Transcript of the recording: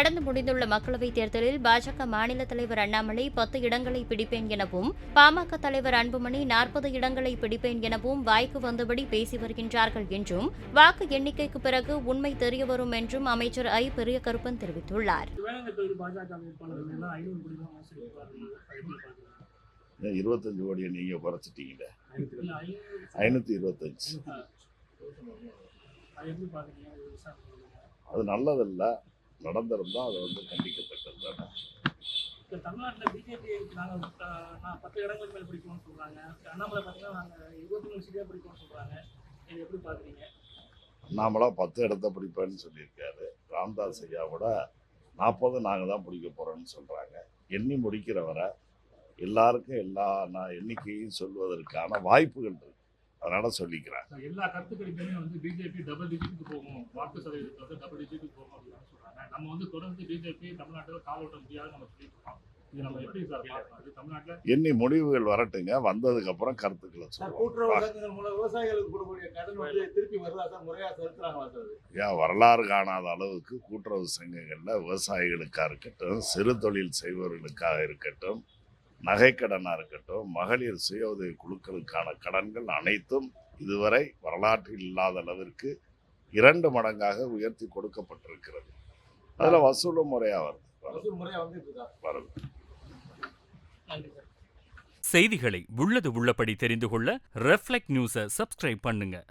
நடந்து முடிந்துள்ள மக்களவைத் தேர்தலில் பாஜக மாநில தலைவர் அண்ணாமலை பத்து இடங்களை பிடிப்பேன் எனவும் பாமக தலைவர் அன்புமணி நாற்பது இடங்களை பிடிப்பேன் எனவும் வாய்க்கு வந்தபடி பேசி வருகின்றார்கள் என்றும் வாக்கு எண்ணிக்கைக்கு பிறகு உண்மை தெரியவரும் என்றும் அமைச்சர் ஐ. பெரியகருப்பன் தெரிவித்துள்ளார். இருபத்தஞ்சு கோடியை நீங்க குறைச்சிட்டீங்களே? ஐநூத்தி இருபத்தஞ்சு. அது அது நல்லதல்ல. நடந்திருந்தா அது வந்து கண்டிக்கத்தக்கது தானே. இப்ப தமிழ்நாட்டுல பிஜேபி நாங்கள் நான் பத்து இடங்களுக்கு மேல் பிடிக்கணும்னு சொல்றாங்க. அண்ணாமலை பார்த்தீங்கன்னா நாங்கள் இருபத்தி மூணு சீட்டாக பிடிக்கணும்னு சொல்றாங்க. இது எப்படி பார்க்குறீங்க நாமளா பத்து இடத்த பிடிப்பேன்னு சொல்லியிருக்காரு. ராம்தாஸ் ஐயா கூட நாற்பது நாங்கள் தான் பிடிக்க போறோம்னு சொல்றாங்க. எண்ணி முடிக்கிற வரை எல்லாருக்கும் எல்லா நான் எண்ணிக்கையும் சொல்வதற்கான வாய்ப்புகள் இருக்கு. அதனால சொல்லிக்கிறேன். எல்லா கருத்து கணிப்புமே வந்து பிஜேபி டபுள் டிஜிட்டுக்கு போகும். வாக்கு சதவீதத்தை வந்து டபுள் டிஜிட்டுக்கு போகும் அப்படின்னு சொல்றாங்க. நம்ம வந்து தொடர்ந்து பிஜேபி தமிழ்நாட்டில் கால் ஓட்ட முடியாது நம்ம சொல்லிட்டு எண்ணி முடிவுகள் வரட்டுங்க. வந்ததுக்கு அப்புறம் கருத்துக்களை சார் கூட்டுறவு சொல்லுவோம் சங்கங்கள் மூலம் விவசாயிகளுக்கு கொடுக்கக்கூடிய கடன் வந்து திருப்பி வருதா சார்? முறையா செலுத்துறாங்களா சார் அது? ஏன் வரலாறு காணாத அளவுக்கு கூட்டுறவு சங்கங்களில் விவசாயிகளுக்காக இருக்கட்டும் சிறு தொழில் செய்பவர்களுக்காக இருக்கட்டும் நகைக்கடனாக இருக்கட்டும் மகளிர் சுய உதவி குழுக்களுக்கான கடன்கள் அனைத்தும் இதுவரை வரலாற்றில் இல்லாத அளவிற்கு இரண்டு மடங்காக உயர்த்தி கொடுக்கப்பட்டிருக்கிறது. அதில் வசூலும் முறையாக வருது? வருது செய்திகளை உள்ளது உள்ளபடி தெரிந்து கொள்ள ரெஃப்ளெக்ட் நியூஸை சப்ஸ்கிரைப் பண்ணுங்க.